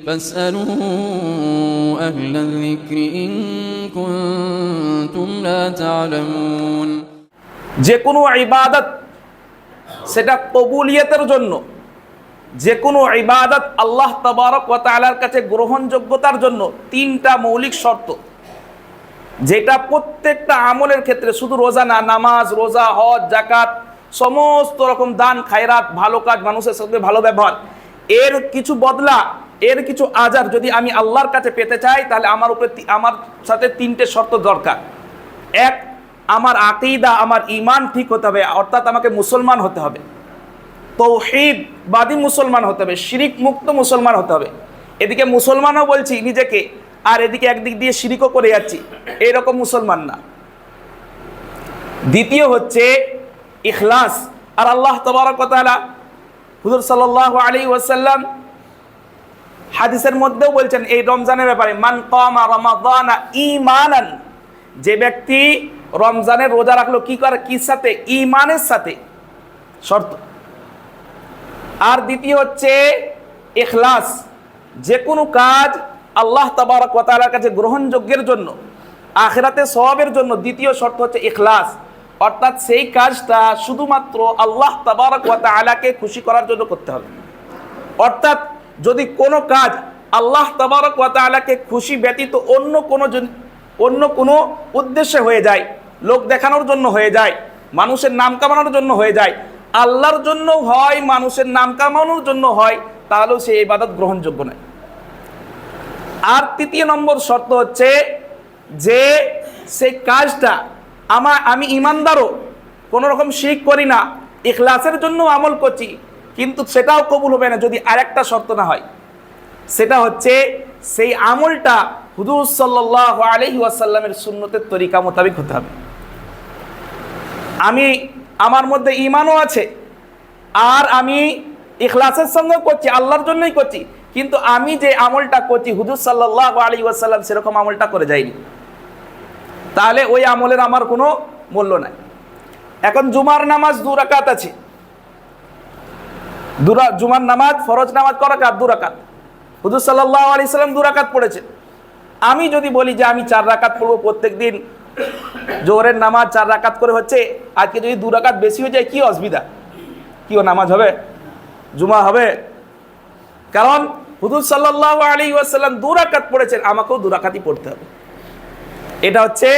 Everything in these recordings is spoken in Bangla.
فاسألوا أهل الذكر إن كنتم لا تعلمون যে কোনো ইবাদত সেটা কবুলিয়তের জন্য যে কোনো ইবাদত আল্লাহ তবারক ওয়া তাআলার কাছে গ্রহণযোগ্যতার জন্য তিনটা মৌলিক শর্ত যেটা প্রত্যেকটা আমলের ক্ষেত্রে শুধু রোজা না নামাজ রোজা হজ জাকাত সমস্ত রকম দান খায়রাত ভালো কাজ মানুষের সাথে ভালো ব্যবহার এর কিছু বদলা এর কিছু আজার যদি আমি আল্লাহর কাছে পেতে চাই, তাহলে আমার উপরে আমার সাথে তিনটে শর্ত দরকার। এক, আমার আকিদা, আমার ইমান ঠিক হতে হবে, অর্থাৎ আমাকে মুসলমান হতে হবে। তৌহিদবাদী মুসলমান হতে হবে, শিরিক মুক্ত মুসলমান হতে হবে। এদিকে মুসলমানও বলছি নিজেকে, আর এদিকে একদিক দিয়ে শিরিকও করে যাচ্ছি। এরকম মুসলমান না। দ্বিতীয় হচ্ছে ইখলাস। আর আল্লাহ তবারক ওয়া তাআলা হুজুর সাল্লাল্লাহু আলাইহি ওয়াসাল্লাম হাদিসের মধ্যেও বলছেন, এই রমজানের ব্যাপারে, মান কামা রমাদানা ঈমানান যে ব্যক্তি রমজানের রোজা রাখল, কি করে? কি সাথে? ইমানের সাথে। শর্ত। আর দ্বিতীয় হচ্ছে, ইখলাস যে কোনো কাজ আল্লাহ তাবারক ওয়া তাআলার কাছে গ্রহণযোগ্যের জন্য, আখিরাতে সওয়াবের জন্য দ্বিতীয় শর্ত হচ্ছে ইখলাস। অর্থাৎ সেই কাজটা শুধুমাত্র আল্লাহ তাবারক ওয়া তাআলাকে খুশি করার জন্য করতে হবে। অর্থাৎ যদি কোনো কাজ আল্লাহ তাবারক ওয়া তাআলাকে খুশি ব্যতীত অন্য কোনো অন্য কোনো উদ্দেশ্যে হয়ে যায়, লোক দেখানোর জন্য হয়ে যায়, মানুষের নাম কামানোর জন্য হয়ে যায়, আল্লাহর জন্য হয়, মানুষের নাম কামানোর জন্য হয়, তাহলেও সেই ইবাদত গ্রহণযোগ্য নয়। আর তৃতীয় নম্বর শর্ত হচ্ছে যে সেই কাজটা আমার আমি ইমানদারও কোনো রকম শিখ করি না, ইখলাসের জন্য আমল করছি কিন্তু সেটাও কবুল হবে না যদি আরেকটা শর্ত না হয়। সেটা হচ্ছে, সেই আমলটা হুদুর সাল্লাহ আলহি ওয়াসাল্লামের সুন্নতের তরিকা মোতাবেক হতে হবে। আমি, আমার মধ্যে ইমানও আছে, আর আমি ইখলাসের সঙ্গে করছি, আল্লাহর জন্যই করছি, কিন্তু আমি যে আমলটা করছি, হুজুর সাল্লাহ আলী ওয়াসাল্লাম সেরকম আমলটা করে যাইনি তাহলে ওই আমলের আমার কোনো মূল্য নাই। এখন জুমার নামাজ দু রাকাত আছে দুরা জুমার নামাজ, ফরজ নামাজ করাকাত দু রাকাত। হুজুর সাল্লাহ আলি সাল্লাম দু রাকাত পড়েছেন। আমি যদি বলি যে আমি চার রাকাত পড়ব প্রত্যেক দিন জোহরের নামাজ চার রাকাত করে হচ্ছে আজকে যদি দু রাকাত বেশি হয়ে যায়, কি অসুবিধা? কি ও নামাজ হবে? জুমা হবে? কারণ হুদুর সাল্লাহ আলী ওয়াসাল্লাম দু রাকাত পড়েছেন, আমাকেও দু রাকাতই পড়তে হবে। এটা হচ্ছে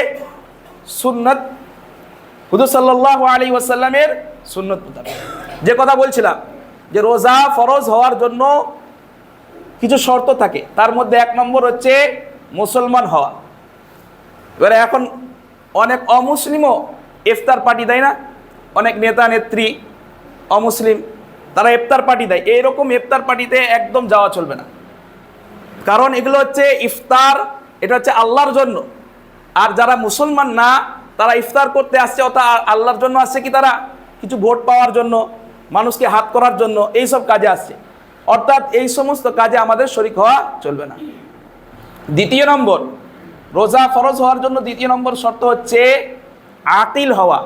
সুন্নত। হুদুর সাল্লাহ আলী ওয়াসাল্লামের সুন্নত যে কথা বলছিলাম যে রোজা ফরজ হওয়ার জন্য কিছু শর্ত থাকে। তার মধ্যে এক নম্বর হচ্ছে মুসলমান হওয়া। এবারে এখন অনেক অমুসলিমও ইফতার পার্টি দেয় না। অনেক নেতা, নেত্রী অমুসলিম, তারা ইফতার পার্টি দেয়। এইরকম ইফতার পার্টিতে একদম যাওয়া চলবে না। কারণ এগুলো হচ্ছে ইফতার, এটা হচ্ছে আল্লাহর জন্য। আর যারা মুসলমান না, তারা ইফতার করতে আসছে অর্থাৎ আল্লাহর জন্য আসছে কি তারা? কিছু ভোট পাওয়ার জন্য। মানুষকে হাত করার জন্য এই সব কাজে আসছে। অর্থাৎ এই সমস্ত কাজে আমাদের শরিক হওয়া চলবে না। দ্বিতীয় নম্বর, রোজা ফরজ হওয়ার জন্য দ্বিতীয় নম্বর শর্ত হচ্ছে আতিল হওয়া,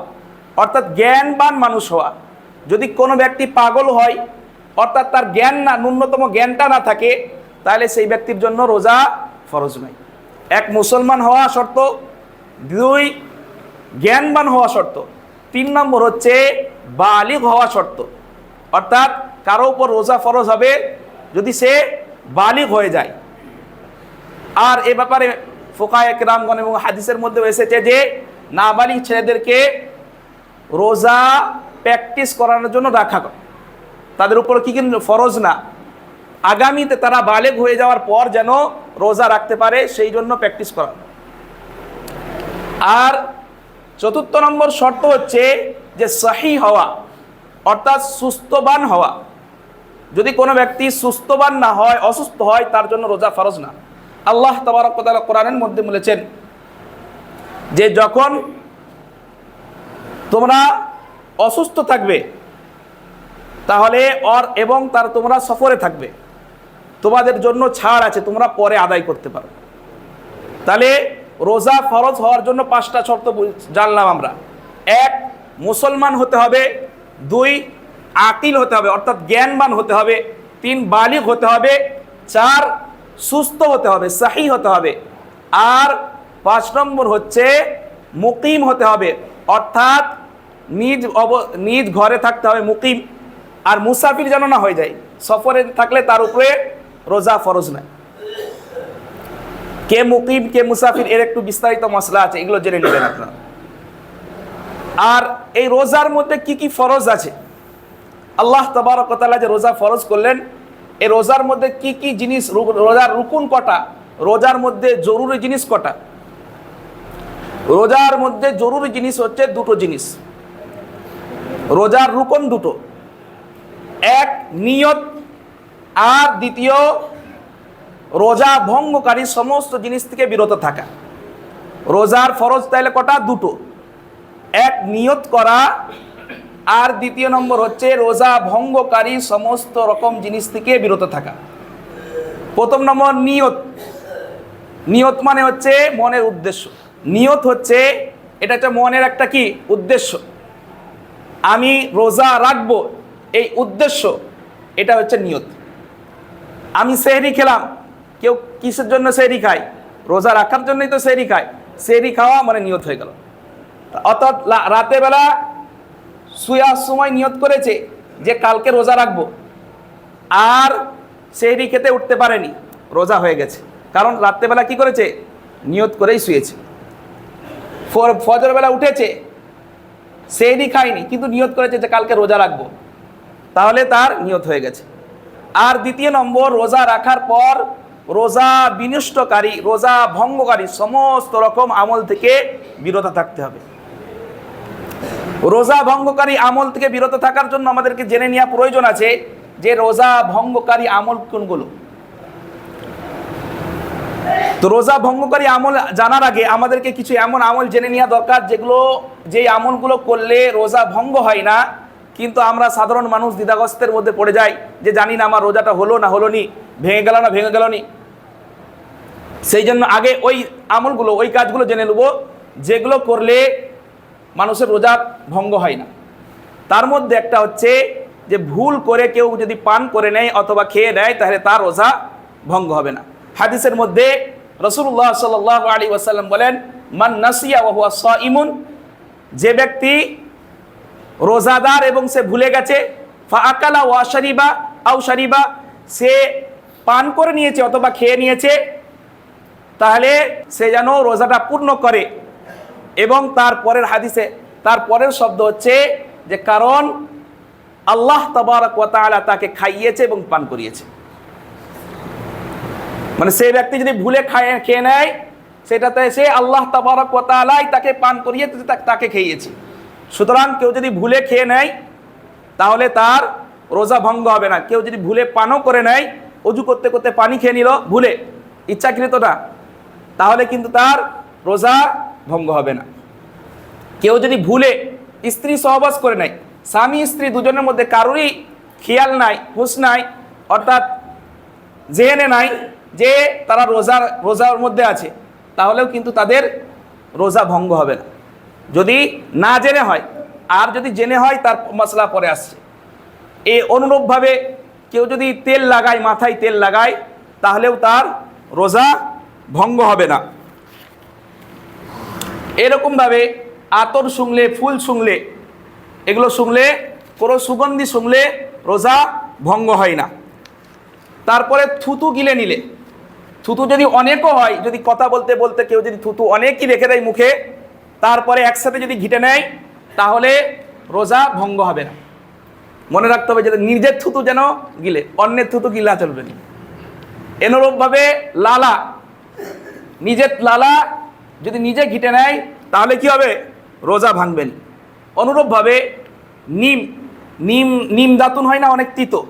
অর্থাৎ জ্ঞানবান মানুষ হওয়া। যদি কোনো ব্যক্তি পাগল হয়, অর্থাৎ তার জ্ঞান না, ন্যূনতম জ্ঞানটা না থাকে, তাহলে সেই ব্যক্তির জন্য রোজা ফরজ নয়। এক মুসলমান হওয়া শর্ত। দুই, জ্ঞানবান হওয়া শর্ত। তিন নম্বর হচ্ছে বালিগ হওয়া শর্ত। অর্থাৎ কারও উপর রোজা ফরজ হবে যদি সে বালিগ হয়ে যায়। আর এ ব্যাপারে ফোকায় রামগণ এবং হাদিসের মধ্যে এসেছে যে নাবালিগ ছেলেদেরকে রোজা প্র্যাকটিস করানোর জন্য রাখা। তাদের উপর কি কিন্তু ফরজ না? আগামীতে তারা বালেগ হয়ে যাওয়ার পর যেন রোজা রাখতে পারে, সেই জন্য প্র্যাকটিস করা আর চতুর্থ নম্বর শর্ত হচ্ছে যে সহি হওয়া, অর্থাৎ সুস্থবান হওয়া। যদি কোনো ব্যক্তি সুস্থবান না হয়, অসুস্থ হয়, তার জন্য রোজা ফরজ না। আল্লাহ তবরকতালা কোরআনের মধ্যে বলেছেন যে যখন তোমরা অসুস্থ থাকবে, তাহলে অর এবং তার তোমরা সফরে থাকবে। তোমাদের জন্য ছাড় আছে, তোমরা পরে আদায় করতে পারো। তাহলে রোজা ফরজ হওয়ার জন্য পাঁচটা শর্ত জানলাম আমরা। এক মুসলমান হতে হবে, দুই, আকিল হতে হবে, অর্থাৎ জ্ঞানবান হতে হবে, তিন, বালিগ হতে হবে, চার, সুস্থ হতে হবে, সাহি হতে হবে, আর পাঁচ নম্বর হচ্ছে মুকিম হতে হবে, অর্থাৎ নিজ অব, নিজ ঘরে থাকতে হবে মুকিম, আর মুসাফির যেন না হয়ে যায়, সফরে থাকলে তার উপরে রোজা ফরজ নয়। কে মুকিম, কে মুসাফির, এর একটু বিস্তারিত মশলা আছে, এগুলো জেনে নেবেন আপনারা। আর এই রোজার মধ্যে কি কি ফরজ আছে? আল্লাহ তবারকতালা যে রোজা ফরজ করলেন এই রোজার মধ্যে কি কি জিনিস রোজার রুকুন কটা? রোজার মধ্যে জরুরি জিনিস কটা? রোজার মধ্যে জরুরি জিনিস হচ্ছে দুটো জিনিস। রোজার রুকন দুটো। এক, নিয়ত। আর দ্বিতীয়, রোজা ভঙ্গকারী সমস্ত জিনিস থেকে বিরত থাকা। রোজার ফরজ তাইলে কটা? দুটো। এক নিয়ত করা। আর দ্বিতীয় নম্বর হচ্ছে রোজা ভঙ্গকারী সমস্ত রকম জিনিস থেকে বিরত থাকা। প্রথম নম্বর নিয়ত। নিয়ত মানে হচ্ছে মনের উদ্দেশ্য। নিয়ত হচ্ছে এটা হচ্ছে মনের একটা কি? উদ্দেশ্য। আমি রোজা রাখব, এই উদ্দেশ্য, এটা হচ্ছে নিয়ত। আমি সেহরি খেলাম, কেউ কিসের জন্য সেহরি খায়? রোজা রাখার জন্যই তো সেহরি খায়। সেহরি খাওয়া মানে নিয়ত হয়ে গেল। অর্থাৎ লা- রাতের বেলা শুয়ার সময় নিয়ত করেছে যে কালকে রোজা রাখব। আর সেহরি খেতে উঠতে পারেনি, রোজা হয়ে গেছে। কারণ রাত্রেবেলা কি করেছে? নিয়ত করেই শুয়েছে। ফজরবেলা উঠেছে, সেহরি খায়নি, কিন্তু নিয়ত করেছে যে কালকে রোজা রাখব। তাহলে তার নিয়ত হয়ে গেছে। আর দ্বিতীয় নম্বর, রোজা রাখার পর রোজা বিনষ্টকারী, রোজা ভঙ্গকারী, সমস্ত রকম আমল থেকে বিরত থাকতে হবে। রোজা ভঙ্গকারী আমল থেকে বিরত থাকার জন্য আমাদেরকে জেনে নেওয়া প্রয়োজন আছে যে রোজা ভঙ্গকারী আমল কোনগুলো? তো রোজা ভঙ্গকারী আমল জানার আগে আমাদেরকে কিছু এমন আমল জেনে নেওয়া দরকার যেগুলো, যেই আমলগুলো করলে রোজা ভঙ্গ হয় না, কিন্তু আমরা সাধারণ মানুষ দ্বিধাগ্রস্তের মধ্যে পড়ে যাই যে জানি না আমার রোজাটা হলো না হলো নি, ভেঙে গেল না ভেঙে গেল নি। সেই জন্য আগে ওই আমলগুলো, ওই কাজগুলো জেনে নেব, যেগুলো করলে মানুষের রোজা ভঙ্গ হয় না। তার মধ্যে একটা হচ্ছে যে ভুল করে কেউ যদি পান করে নেয় অথবা খেয়ে নেয়, তাহলে তার রোজা ভঙ্গ হবে না। হাদিসের মধ্যে রসুল্লাহ সাল আলী ওয়াসাল্লাম বলেন, মান নাসিয়া ওহুয়া স ইমুন যে ব্যক্তি রোজাদার এবং সে ভুলে গেছে ফা আকালা ওয়া শারিবা আউ শারিবা সে পান করে নিয়েছে অথবা খেয়ে নিয়েছে, তাহলে সে যেন রোজাটা পূর্ণ করে। এবং তার পরের হাদিসে, তার পরের শব্দ হচ্ছে যে কারণ আল্লাহ তবারক ওয়া তাআলা তাকে খাইয়েছে এবং পান করিয়েছে। মানে সেই ব্যক্তি যদি ভুলে খায়, খেয়ে নেয়, সেটাতে সে আল্লাহ তবারক ওয়া তাআলাই তাকে পান করিয়েছে তা- তাকে খেয়েছে। সুতরাং কেউ যদি ভুলে খেয়ে নেয়, তাহলে তার রোজা ভঙ্গ হবে না। কেউ যদি ভুলে পানও করে নেয়, অজু করতে করতে পানি খেয়ে নিল, ভুলে, ইচ্ছাকৃত না, তাহলে কিন্তু তার রোজা ভঙ্গ হবে না। কেউ যদি ভুলে স্ত্রী সহবাস করে নেয়, স্বামী স্ত্রী দুজনের মধ্যে কারোরই খেয়াল নাই, হুঁশ নাই, অর্থাৎ জেনে নাই যে তারা রোজার রোজার মধ্যে আছে, তাহলেও কিন্তু তাদের রোজা ভঙ্গ হবে না। যদি না জেনে হয়, আর যদি জেনে হয়, তার মশলা পরে আসছে। এই অনুরূপভাবে কেউ যদি তেল লাগায়, মাথায় তেল লাগায়, তাহলেও তার রোজা ভঙ্গ হবে না। এরকমভাবে আতর শুংলে ফুল শুংলে এগুলো শুংলে কোনো সুগন্ধি শুংলে রোজা ভঙ্গ হয় না। তারপরে থুতু গিলে নিলে। থুতু যদি অনেকও হয়, যদি কথা বলতে বলতে কেউ যদি থুতু অনেকই রেখে দেয় মুখে, তারপরে একসাথে যদি ঘিটে নেয়, তাহলে রোজা ভঙ্গ হবে না। মনে রাখতে হবে যে নিজের থুতু যেন গিলে, অন্যের থুতু গিলা চলবে। না এনরূপভাবে লালা, নিজের লালা যদি নিজে ঘিটে নেয়, তাহলে কি হবে? রোজা ভাঙবেন। অনুরূপভাবে নিম নিম নিম দাতুন হয় না, অনেক তিতো।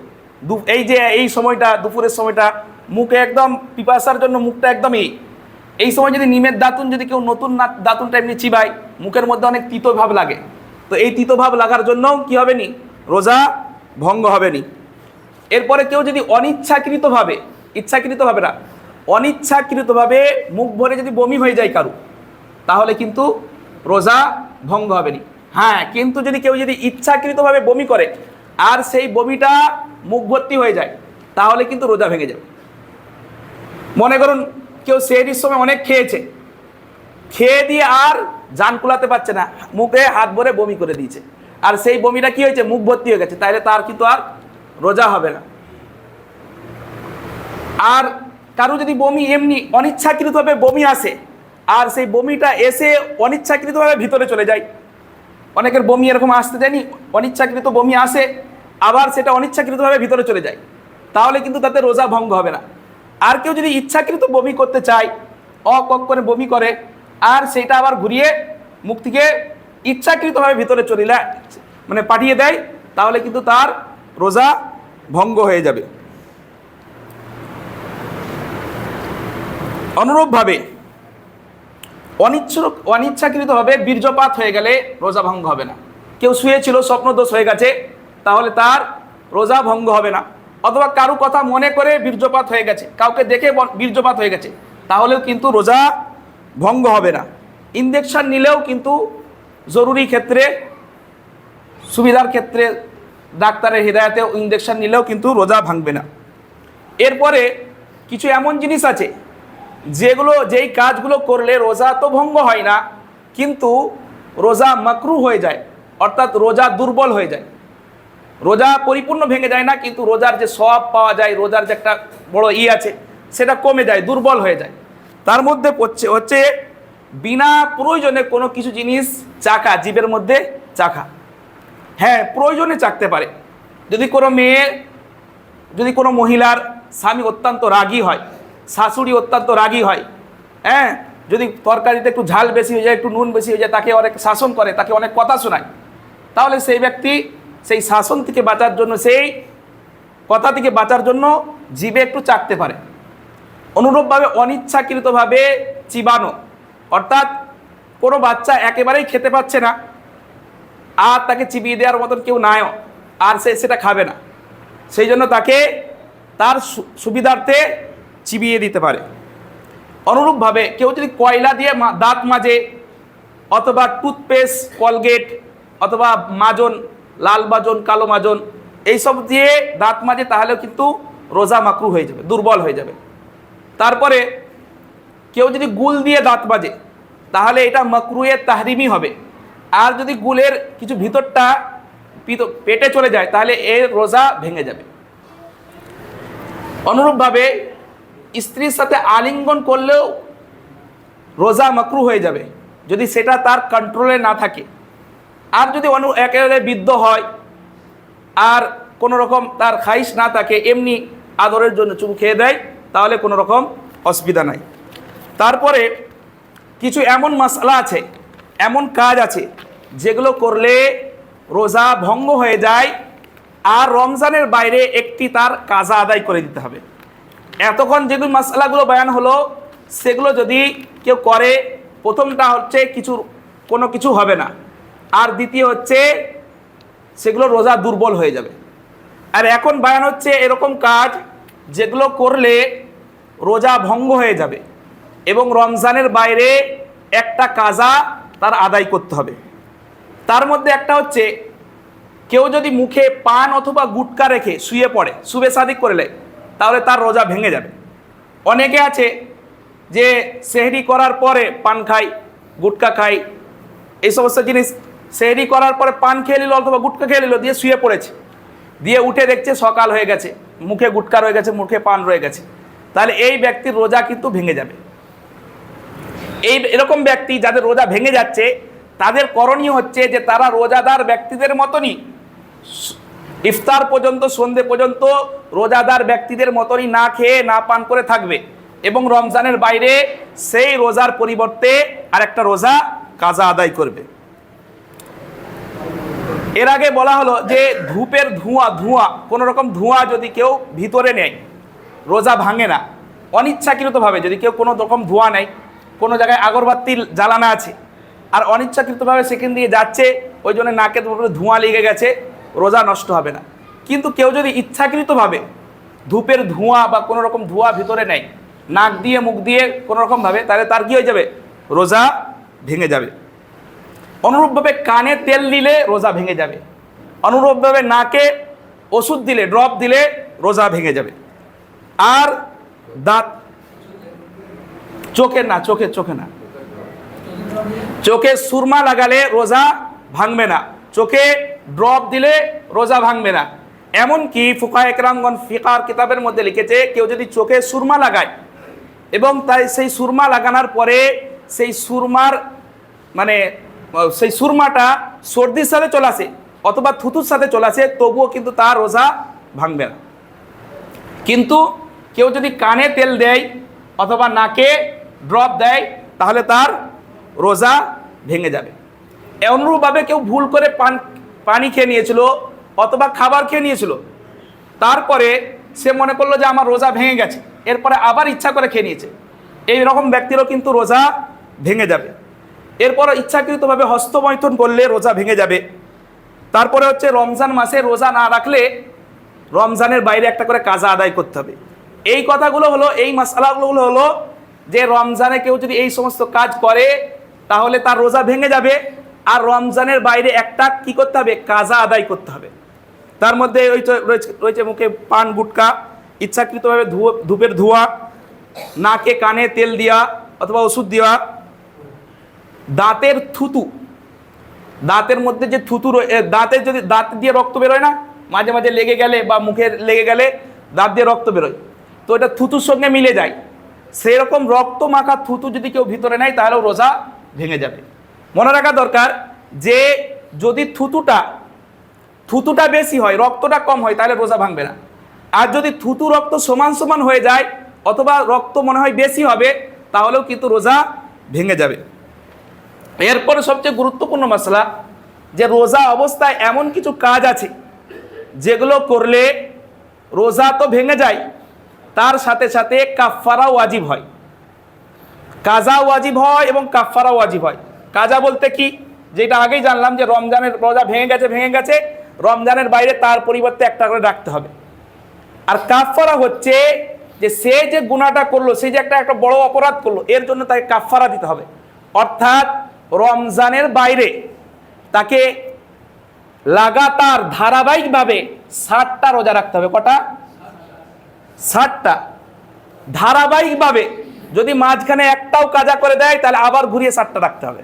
এই যে, এই সময়টা, দুপুরের সময়টা, মুখে একদম পিপাসার জন্য মুখটা একদম এই এই সময় যদি নিমের দাতুন যদি কেউ নতুন না দাতুনটা এমনি চিবায় মুখের মধ্যে অনেক তিতো ভাব লাগে। তো এই তিতো ভাব লাগার জন্যও কি হবে নি? রোজা ভঙ্গ হবে নি। এরপরে কেউ যদি অনিচ্ছাকৃতভাবে ইচ্ছাকৃতভাবে না অনিচ্ছাকৃতভাবে মুখ ভরে যদি বমি হয়ে যায় কারু, তাহলে কিন্তু রোজা ভঙ্গ হবে নি। হ্যাঁ কিন্তু যদি কেউ যদি ইচ্ছাকৃতভাবে বমি করে আর সেই বমিটা মুখ ভর্তি হয়ে যায়, তাহলে কিন্তু রোজা ভেঙে যাবে। মনে করুন, কেউ সেহরির সময় অনেক খেয়েছে, খেয়ে দিয়ে আর জান কুলাতে পারছে না, মুখে হাত ভরে বমি করে দিয়েছে। আর সেই বমিটা কি হয়েছে? মুখ ভর্তি হয়ে গেছে, তাইলে তার কিন্তু আর রোজা হবে না। আর কারও যদি বমি এমনি অনিচ্ছাকৃতভাবে বমি আসে, আর সেই বমিটা এসে অনিচ্ছাকৃতভাবে ভিতরে চলে যায়। অনেকের বমি এরকম আসতে দেয়নি, অনিচ্ছাকৃত বমি আসে, আবার সেটা অনিচ্ছাকৃতভাবে ভিতরে চলে যায়। তাহলে কিন্তু তাতে রোজা ভঙ্গ হবে না। আর কেউ যদি ইচ্ছাকৃত বমি করতে চায় অকক করে বমি করে, আর সেটা আবার ঘুরিয়ে মুখ থেকে ইচ্ছাকৃতভাবে ভিতরে চলে যায় মানে পাঠিয়ে দেয়, তাহলে কিন্তু তার রোজা ভঙ্গ হয়ে যাবে। অনুরূপভাবে অনিচ্ছ অনিচ্ছাকৃতভাবে বীর্যপাত হয়ে গেলে রোজা ভঙ্গ হবে না। কেউ শুয়েছিল, স্বপ্নদোষ হয়ে গেছে, তাহলে তার রোজা ভঙ্গ হবে না। অথবা কারও কথা মনে করে বীর্যপাত হয়ে গেছে, কাউকে দেখে বীর্যপাত হয়ে গেছে, তাহলেও কিন্তু রোজা ভঙ্গ হবে না। ইঞ্জেকশন নিলেও কিন্তু জরুরি ক্ষেত্রে, সুবিধার ক্ষেত্রে ডাক্তারের হৃদায়তে ইঞ্জেকশন নিলেও কিন্তু রোজা ভাঙবে না। এরপরে কিছু এমন জিনিস আছে যেগুলো, যেই কাজগুলো করলে রোজা তো ভঙ্গ হয় না, কিন্তু রোজা মাকরু হয়ে যায়, অর্থাৎ রোজা দুর্বল হয়ে যায়। রোজা পরিপূর্ণ ভেঙে যায় না, কিন্তু রোজার যে সব পাওয়া যায়, রোজার যে একটা বড় ই আছে, সেটা কমে যায়, দুর্বল হয়ে যায়। তার মধ্যে পড়ছে, হচ্ছে বিনা প্রয়োজনে কোনো কিছু জিনিস চাকা জীবের মধ্যে চাকা হ্যাঁ প্রয়োজনে চাকতে পারে। যদি কোনো মেয়ে, যদি কোনো মহিলার স্বামী অত্যন্ত রাগী হয় শাশুড়ি অত্যন্ত রাগী হয়। হ্যাঁ? যদি তরকারিতে একটু ঝাল বেশি হয়ে যায়, একটু নুন বেশি হয়ে যায়, তাকে অনেক শাসন করে, তাকে অনেক কথা শোনায়। তাহলে সেই ব্যক্তি সেই শাসন থেকে বাঁচার জন্য, সেই কথা থেকে বাঁচার জন্য জীবে একটু চাকতে পারে। অনুরূপভাবে অনিচ্ছাকৃতভাবে চিবানো। অর্থাৎ কোনো বাচ্চা একেবারেই খেতে পাচ্ছে না। আর তাকে চিবিয়ে দেওয়ার মতন কেউ নায়ও আর সে সেটা খাবে না। সেই জন্য তাকে তার সুবিধার্থে চিবিয়ে দিতে পারে। অনুরূপভাবে কেউ যদি কয়লা দিয়ে দাঁত মাজে, অথবা টুথপেস্ট, কলগেট, অথবা মাজন, লাল মাজন, কালো মাজন, এইসব দিয়ে দাঁত মাজে তাহলেও কিন্তু রোজা মাকরু হয়ে যাবে, দুর্বল হয়ে যাবে। তারপরে কেউ যদি গুল দিয়ে দাঁত বাজে তাহলে এটা মকরুয়ে তাহরিমি হবে। আর যদি গুলের কিছু ভিতরটা পেটে চলে যায়, তাহলে এর রোজা ভেঙে যাবে। অনুরূপভাবে স্ত্রীর সাথে আলিঙ্গন করলেও রোজা মাকরু হয়ে যাবে, যদি সেটা তার কন্ট্রোলে না থাকে। আর যদি অনু একেবারে বৃদ্ধ হয়, আর কোনো রকম তার খাইশ না থাকে, এমনি আদরের জন্য চুমু খেয়ে দেয়, তাহলে কোনো রকম অসুবিধা নাই। তারপরে কিছু এমন মশলা আছে, এমন কাজ আছে, যেগুলো করলে রোজা ভঙ্গ হয়ে যায়, আর রমজানের বাইরে একটি তার কাজা আদায় করে দিতে হবে। এতক্ষণ যেগুলো মশলাগুলো বয়ান হলো, সেগুলো যদি কেউ করে, প্রথমটা হচ্ছে কিছু, কোনো কিছু হবে না। আর দ্বিতীয় হচ্ছে, সেগুলো রোজা দুর্বল হয়ে যাবে। আর এখন বয়ান হচ্ছে এরকম কাজ, যেগুলো করলে রোজা ভঙ্গ হয়ে যাবে এবং রমজানের বাইরে একটা কাজা তার আদায় করতে হবে। তার মধ্যে একটা হচ্ছে, কেউ যদি মুখে পান অথবা গুটকা রেখে শুয়ে পড়ে শুবে সাদিক করলে তাহলে তার রোজা ভেঙে যাবে। অনেকে আছে যে সেহরি করার পরে পান খাই গুটকা খাই এই সমস্ত জিনিস সেহরি করার পরে পান খেয়ে নিল অথবা গুটকা খেয়ে নিল, দিয়ে শুয়ে পড়েছে। দিয়ে উঠে দেখছে সকাল হয়ে গেছে, মুখে গুটকা রয়ে গেছে, মুখে পান রয়ে গেছে। তাহলে এই ব্যক্তির রোজা কিন্তু ভেঙে যাবে। এই এরকম ব্যক্তি যাদের রোজা ভেঙে যাচ্ছে, তাদের করণীয় হচ্ছে যে তারা রোজাদার ব্যক্তিদের মতনই ইফতার পর্যন্ত, সন্ধে পর্যন্ত রোজাদার ব্যক্তিদের মতনই না খেয়ে, না পান করে থাকবে। এবং রমজানের বাইরে সেই রোজার পরিবর্তে আরেকটা রোজা কাজা আদায় করবে। এর আগে বলা হলো যে ধূপের ধোঁয়া ধোঁয়া, কোনো রকম ধোঁয়া যদি কেউ ভিতরে নেয়, রোজা ভাঙে না, অনিচ্ছাকৃতভাবে যদি কেউ কোনো রকম ধোঁয়া নেয়, কোনো জায়গায় আগরবাতি জ্বালানা আছে, আর অনিচ্ছাকৃতভাবে সেখান দিয়ে যাচ্ছে, ওই জন্য নাকের ধোঁয়া লেগে গেছে রোজা নষ্ট হবে না। কিন্তু কেউ যদি ইচ্ছাকৃতভাবে ধূপের ধোঁয়া বা কোনো রকম ধোঁয়া ভিতরে নেয়, নাক দিয়ে, মুখ দিয়ে কোনো রকমভাবে তাহলে তার কি হয়ে যাবে? রোজা ভেঙে যাবে। অনুরূপভাবে কানে তেল দিলে রোজা ভেঙে যাবে। অনুরূপভাবে নাকে ওষুধ দিলে, ড্রপ দিলে রোজা ভেঙে যাবে। আর দাঁত, চোখে না, চোখে চোখে না। চোখে সুরমা লাগালে রোজা ভাঙবে না। চোখে ড্রপ দিলে রোজা ভাঙবে না। এমনকি ফুকা একরামগণ ফিকার কিতাবের মধ্যে লিখেছে, কেউ যদি চোখে সুরমা লাগায় এবং তাই সেই সুরমা লাগানোর পরে সেই সুরমার মানে সেই সুরমাটা সর্দির সাথে চলে আসে অথবা থুতুর সাথে চলে আসে, তবুও কিন্তু তার রোজা ভাঙবে না। কিন্তু কেউ যদি কানে তেল দেয় অথবা নাকে ড্রপ দেয়, তাহলে তার রোজা ভেঙে যাবে। অনুরূপভাবে কেউ ভুল করে পান, পানি খেয়ে নিয়েছিল অথবা খাবার খেয়ে নিয়েছিল। তারপরে সে মনে করল যে আমার রোজা ভেঙে গেছে, এরপরে আবার ইচ্ছা করে খেয়ে নিয়েছে। এই রকম ব্যক্তিরও কিন্তু রোজা ভেঙে যাবে। এরপর ইচ্ছাকৃতভাবে হস্তমৈথুন করলে রোজা ভেঙে যাবে। তারপরে হচ্ছে রমজান মাসে রোজা না রাখলে রমজানের বাইরে একটা করে কাজা আদায় করতে হবে। এই কথাগুলো হলো, এই মশালাগুলো হলো যে রমজানে কেউ যদি এই সমস্ত কাজ করে, তাহলে তার রোজা ভেঙে যাবে। আর রমজানের বাইরে একটা কি করতে হবে? কাজা আদায় করতে হবে। তার মধ্যে ওই রয়েছে মুখে পান, গুটকা, ইচ্ছাকৃতভাবে ধুয়ো ধূপের ধোয়া, নাকে কানে তেল দেওয়া অথবা ওষুধ দেওয়া, দাঁতের থুতু। দাঁতের মধ্যে যে থুতু দাঁতের যদি, দাঁত দিয়ে রক্ত বেরোয় না, মাঝে মাঝে লেগে গেলে বা মুখে লেগে গেলে দাঁত দিয়ে রক্ত বেরোয়। তো এটা থুতুর সঙ্গে মিলে যায়। সেরকম রক্ত মাখা থুতু যদি কেউ ভিতরে নেয়, তাহলেও রোজা ভেঙে যাবে। মনে রাখা দরকার যে যদি থুতুটা থুতুটা বেশি হয়, রক্তটা কম হয়, তাহলে রোজা ভাঙবে না। আর যদি থুতু রক্ত সমান সমান হয়ে যায়, অথবা রক্ত মনে হয় বেশি হবে, তাহলেও কিন্তু রোজা ভেঙে যাবে। এরপরে সবচেয়ে গুরুত্বপূর্ণ মশলা, যে রোজা অবস্থায় এমন কিছু কাজ আছে, যেগুলো করলে রোজা তো ভেঙে যায়, তার সাথে সাথে কাফারা ওয়াজিব হয়। কাজা ওয়াজিব হয় এবং কাফারা ওয়াজিব হয়। কাজা বলতে কি? যেটা আগেই জানলাম যে রমজানের রোজা ভেঙে গেছে ভেঙে গেছে, রমজানের বাইরে তার পরিবর্তে একটা করে রাখতে হবে। আর কাফারা হচ্ছে যে সে যে গুণাটা করল, সে যে একটা একটা বড় অপরাধ করল, এর জন্য তাকে কাফারা দিতে হবে। অর্থাৎ রমজানের বাইরে তাকে লাগাতার ধারাবাহিকভাবে ষাটটা রোজা রাখতে হবে। কটা? ষাটটা। ধারাবাহিকভাবে যদি মাঝখানে একটাও কাজা করে দেয়, তাহলে আবার ঘুরিয়ে ষাটটা রাখতে হবে।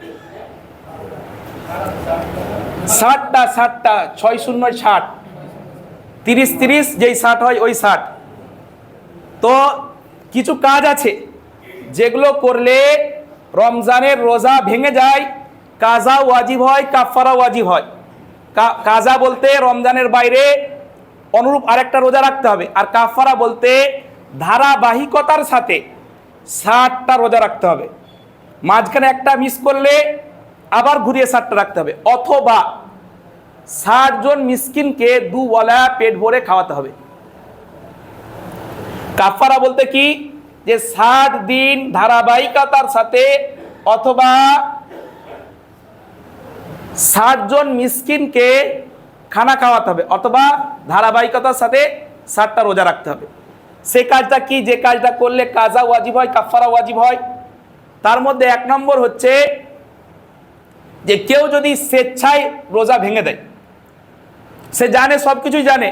ষাটটা ষাটটা, ছয় শূন্য ষাট। তিরিশ তিরিশ, যেই ষাট হয় ওই ষাট। তো কিছু কাজ আছে, যেগুলো করলে রমজানের রোজা ভেঙে যায়, কাজা ওয়াজিব হয় কাফারা ওয়াজিব হয়। কাজা বলতে রমজানের বাইরে অনুরূপ আরেকটা রোজা রাখতে হবে, আর কাফারা বলতে ধারাবাহিকতার সাথে ষাটটা রোজা রাখতে হবে। মাঝখানে একটা মিস করলে আবার ঘুরিয়ে ষাটটা রাখতে হবে। অথবা ষাট জন মিসকিনকে দু বলা পেট ভরে খাওয়াতে হবে। কাফারা বলতে কি? যে ষাট দিন ধারাবাহিকতার সাথে অথবা ষাট জন মিসকিনকে খানা খাওয়াতে হবে, অথবা ধারাবাহিকতার সাথে ষাটটা রোজা রাখতে হবে। সে কাজটা কি? যে কাজটা করলে কাজা ওয়াজিব হয় কাফারা ওয়াজিব হয়। তার মধ্যে এক নম্বর হচ্ছে যে কেউ যদি স্বেচ্ছায় রোজা ভেঙে দেয়, সে জানে, সব কিছুই জানে,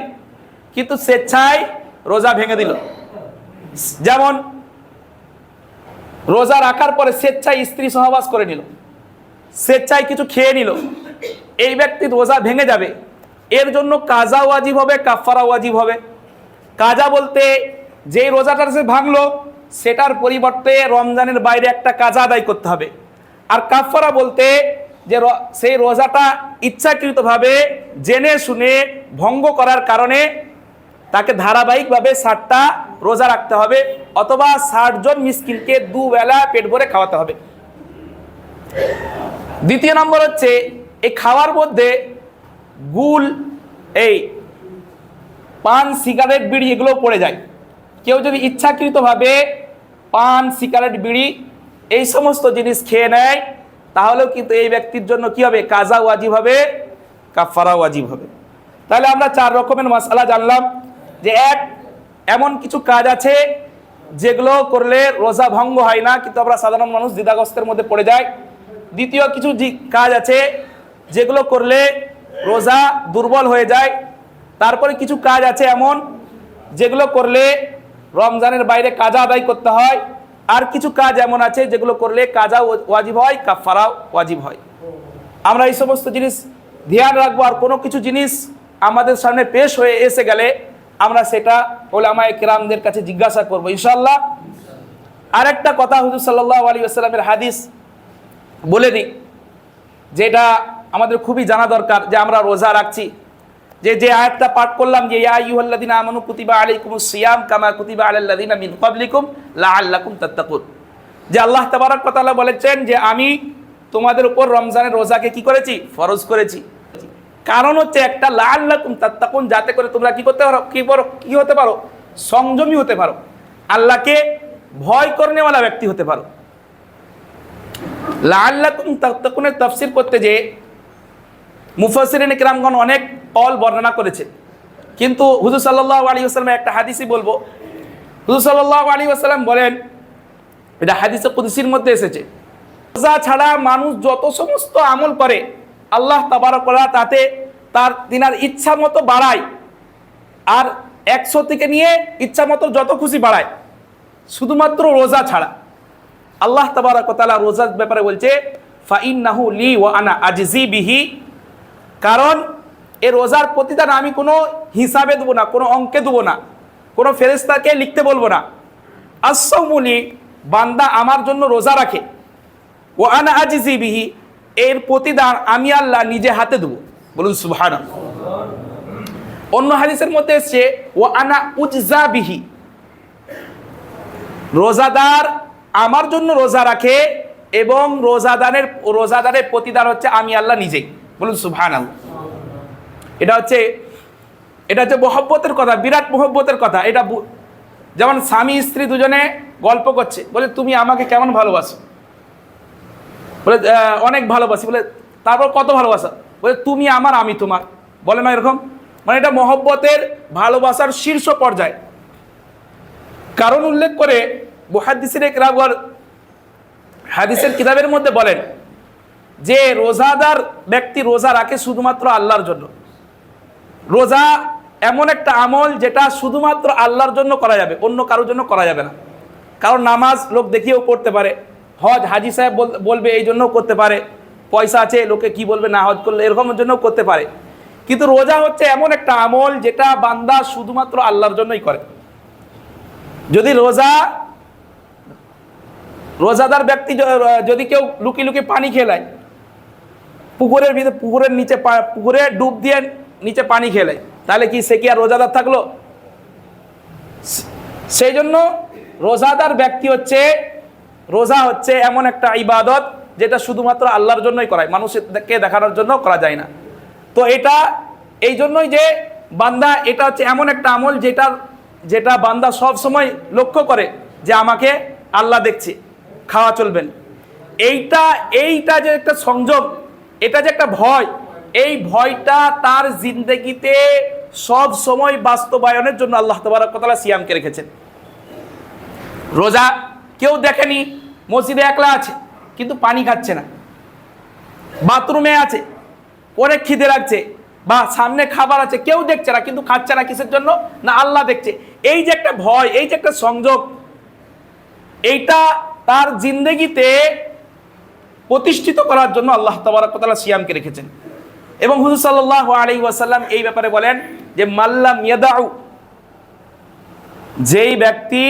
কিন্তু স্বেচ্ছায় রোজা ভেঙে দিল। যেমন রোজা রাখার পরে স্বেচ্ছায় স্ত্রী সহবাস করে নিল, স্বেচ্ছায় কিছু খেয়ে নিল, এই ব্যক্তি রোজা ভেঙে যাবে। এর জন্য কাজা ওয়াজিব হবে কাফারা ওয়াজিব হবে। কাজা বলতে যেই রোজাটার সে ভাঙলো, সেটার পরিবর্তে রমজানের বাইরে একটা কাজা আদায় করতে হবে। আর কাফারা বলতে যে সেই রোজাটা ইচ্ছাকৃতভাবে জেনে শুনে ভঙ্গ করার কারণে তাকে ধারাবাহিকভাবে ষাটটা রোজা রাখতে হবে, অথবা ষাট জন মিসকিনকে দুবেলা পেট ভরে খাওয়াতে হবে। দ্বিতীয় নম্বর হচ্ছে এই খাওয়ার মধ্যে গুল, এই পান, সিগারেট, বিড়ি এগুলো পড়ে যায়। কেউ যদি ইচ্ছাকৃতভাবে পান, সিগারেট, বিড়ি, এই সমস্ত জিনিস খেয়ে নেয় তাহলেও কিন্তু এই ব্যক্তির জন্য কি হবে? কাজা ওয়াজিব হবে কাফারা ওয়াজিব হবে। তাহলে আমরা চার রকমের মশলা জানলাম যে এক, এমন কিছু কাজ আছে যেগুলো করলে রোজা ভঙ্গ হয় না, কিন্তু আমরা সাধারণ মানুষ দ্বিধাগ্রস্তের মধ্যে পড়ে যায় দ্বিতীয় কিছু কাজ আছে যেগুলো করলে রোজা দুর্বল হয়ে যায়। তারপরে কিছু কাজ আছে এমন যেগুলো করলে রমজানের বাইরে কাজা আদায় করতে হয়। আর কিছু কাজ এমন আছে যেগুলো করলে কাজা ওয়াজিব হয় কাফারাও ওয়াজিব হয়। আমরা এই সমস্ত জিনিস ধ্যান রাখব আর কোনো কিছু জিনিস আমাদের সামনে পেশ হয়ে এসে গেলে আমরা সেটা ওলামায় কেরামদের কাছে জিজ্ঞাসা করব ইনশাল্লাহ আরেকটা কথা হুজুর সাল্লাহ আলী আসসালামের হাদিস বলে দিই, যেটা আমাদের খুবই জানা দরকার যে আমরা রোজা রাখছি। যে যে আয়াতটা পাঠ করলাম যে, ইয়া আইয়ুহাল্লাযিনা আমানু কুতিবা আলাইকুমুস সিয়াম কামা কুতিবা আলাল্লাযিনা মিন ক্বাবলিকুম লাআল্লাকুম তাত্তাকুন। যে আল্লাহ তাবারক তাআলা বলেছেন যে, আমি তোমাদের উপর রমজানের রোজাকে কি করেছি? ফরজ করেছি। কারণ হচ্ছে একটা লাআল্লাকুম তাত্তাকুন, যাতে করে তোমরা কি করতে পারো? কি পারো? কি হতে পারো? সংযমী হতে পারো। আল্লাহকে ভয় করনেওয়ালা ব্যক্তি হতে পারো। লাআল্লাকুম তাত্তাকুনের তাফসীর করতে যে মুফাসসিরিন কিরামগণ অনেক কল বর্ণনা করেছে। কিন্তু হুজুর সাল্লাল্লাহু আলাইহি ওয়াসাল্লামের একটা হাদিসই বলব। হুজুর সাল্লাল্লাহু আলাইহি ওয়াসাল্লাম বলেন, এটা হাদিসে কুদসির মধ্যে এসেছে। রোজা ছাড়া মানুষ যত সমস্ত আমল করে, আল্লাহ তাবারক করা তাতে তার তিনার ইচ্ছা মতো বাড়ায়। আর একশো থেকে নিয়ে ইচ্ছা মতো যত খুশি বাড়ায়। শুধুমাত্র রোজা ছাড়া। আল্লাহ তাবারক তাআলা রোজার ব্যাপারে বলছে ফাইন নাহু লি ওয়া আনা আজজি বিহি। কারণ এ রোজার প্রতিদান আমি কোনো হিসাবে দেবো না, কোনো অঙ্কে দেবো না, কোনো ফেরেস্তাকে লিখতে বলব না। আসমুলি বান্দা আমার জন্য রোজা রাখে। ও আনা বিহি, এর প্রতিদান আমি আল্লাহ নিজে হাতে দেবো। বলুন সুবহান অন্য হাদিসের মধ্যে এসছে ও আনা উজজা বিহি। রোজাদার আমার জন্য রোজা রাখে এবং রোজাদানের, রোজাদারের প্রতিদান হচ্ছে আমি আল্লাহ নিজেই। বলুন সুবহান এটা হচ্ছে এটা হচ্ছে মহব্বতের কথা, বিরাট মহব্বতের কথা। এটা যেমন স্বামী, স্ত্রী দুজনে গল্প করছে, বলে, তুমি আমাকে কেমন ভালোবাসো? বলে অনেক ভালোবাসি। বলে, তারপর কত ভালোবাসা? বলে, তুমি আমার, আমি তোমার। বলে না এরকম? মানে এটা মহব্বতের ভালোবাসার শীর্ষ পর্যায়। কারণ উল্লেখ করে মুহাদ্দিসির একরাবর হাদিসের কিতাবের মধ্যে বলেন যে, রোজাদার ব্যক্তি রোজা রাখে শুধুমাত্র আল্লাহর জন্য। রোজা এমন একটা আমল যেটা শুধুমাত্র আল্লাহর জন্য করা যাবে, অন্য কারোর জন্য করা যাবে না। কারণ নামাজ লোক দেখিয়েও করতে পারে, হজ হাজি সাহেব বলবে এই জন্যও করতে পারে, পয়সা আছে, লোকে কি বলবে না হজ করলে এরকমের জন্যও করতে পারে। কিন্তু রোজা হচ্ছে এমন একটা আমল যেটা বান্দা শুধুমাত্র আল্লাহর জন্যই করে। যদি রোজা, রোজাদার ব্যক্তি যদি কেউ লুকি লুকি পানি খেলায়, পুকুরের ভিতরে, পুকুরের নিচে পুকুরে ডুব দিয়ে নিচে পানি খেলে। তাহলে কি সে কি আর রোজাদার থাকল? সেই জন্য রোজাদার ব্যক্তি হচ্ছে, রোজা হচ্ছে এমন একটা ইবাদত যেটা শুধুমাত্র আল্লাহর জন্যই করায়, মানুষকে দেখানোর জন্য করা যায় না। তো এটা এই জন্যই যে বান্দা, এটা হচ্ছে এমন একটা আমল যেটা যেটা বান্দা সব সময় লক্ষ্য করে যে আমাকে আল্লাহ দেখছে, খাওয়া চলবেন এইটা এইটা যে একটা সংযোগ এটা যে একটা ভয় এই ভয়টা তার জিন্দগিতে সব সময় বাস্তবায়নের জন্য আল্লাহ তবরাকতলা সিয়ামকে রেখেছেন। রোজা কেউ দেখেনি, মসজিদে একলা আছে, কিন্তু পানি খাচ্ছে না। বাথরুমে আছে অনেক খিদে লাগছে, বা সামনে খাবার আছে, কেউ দেখছে না, কিন্তু খাচ্ছে না কিসের জন্য? না আল্লাহ দেখছে। এই যে একটা ভয়, এই যে একটা সংযোগ, এইটা তার জিন্দগিতে প্রতিষ্ঠিত করার জন্য আল্লাহ তবরাকতলা সিয়ামকে রেখেছেন। এবং হুজুর সাল্লাহ আলী ওয়াসাল্লাম এই ব্যাপারে বলেন যে মাল্লাম ইয়াদাউ যেই ব্যক্তি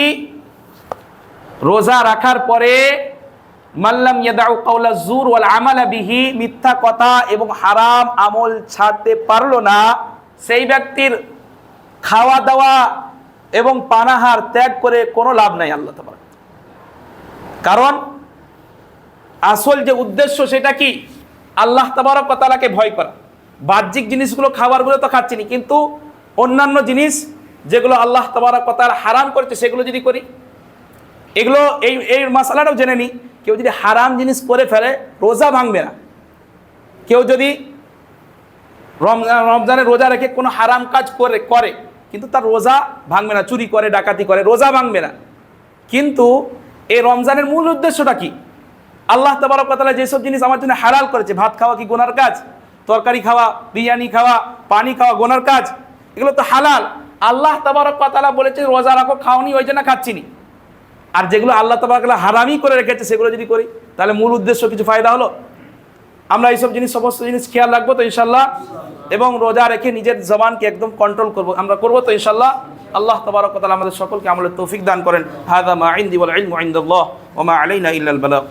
রোজা রাখার পরে মাল্লাম ইয়াদাউ কাউলা জুর ওয়াল আমালা বিহি মিথ্যা কথা এবং হারাম আমল ছাড়তে পারল না, সেই ব্যক্তির খাওয়া দাওয়া এবং পানাহার ত্যাগ করে কোনো লাভ নাই আল্লাহ তাবার কারণ, আসল যে উদ্দেশ্য সেটা কি? আল্লাহ তাবারক ভয় করা। বাহ্যিক জিনিসগুলো খাবারগুলো তো খাচ্ছিনি, কিন্তু অন্যান্য জিনিস যেগুলো আল্লাহ তাবারক তার হারাম করেছে, সেগুলো যদি করি, এগুলো এই এই মশালাটাও জেনে নিই কেউ যদি হারাম জিনিস করে ফেলে, রোজা ভাঙবে না। কেউ যদি রমজান রমজানে রোজা রেখে কোনো হারাম কাজ করে করে, কিন্তু তার রোজা ভাঙবে না, চুরি করে, ডাকাতি করে, রোজা ভাঙবে না। কিন্তু এই রমজানের মূল উদ্দেশ্যটা কি? আল্লাহ তবরকতালা যেসব জিনিস আমার জন্য হারাল করেছে, ভাত খাওয়া কি গোনার কাজ? তরকারি খাওয়া, বিরিয়ানি খাওয়া, পানি খাওয়া, গোনার কাজ, এগুলো তো হালাল। আল্লাহ তবরকতালা বলেছে রোজা রাখো, খাওনি, ওই জন্য খাচ্ছিনি আর যেগুলো আল্লাহ তাবাকলা হারামি করে রেখেছে, সেগুলো যদি করি, তাহলে মূল উদ্দেশ্য কিছু ফায়দা হলো? আমরা এইসব জিনিস, সমস্ত জিনিস খেয়াল রাখব তো ইনশাল্লাহ এবং রোজা রেখে নিজের জবানকে একদম কন্ট্রোল করব। আমরা করব তো ইনশাল্লাহ আল্লাহ তবারক তাআলা আমাদের সকলকে আমলের তৌফিক দান করেন। হাদা মা ইনদি ওয়াল ইলমু ইনদাল্লাহ, ওয়া মা আলাইনা ইল্লাল বালাগ।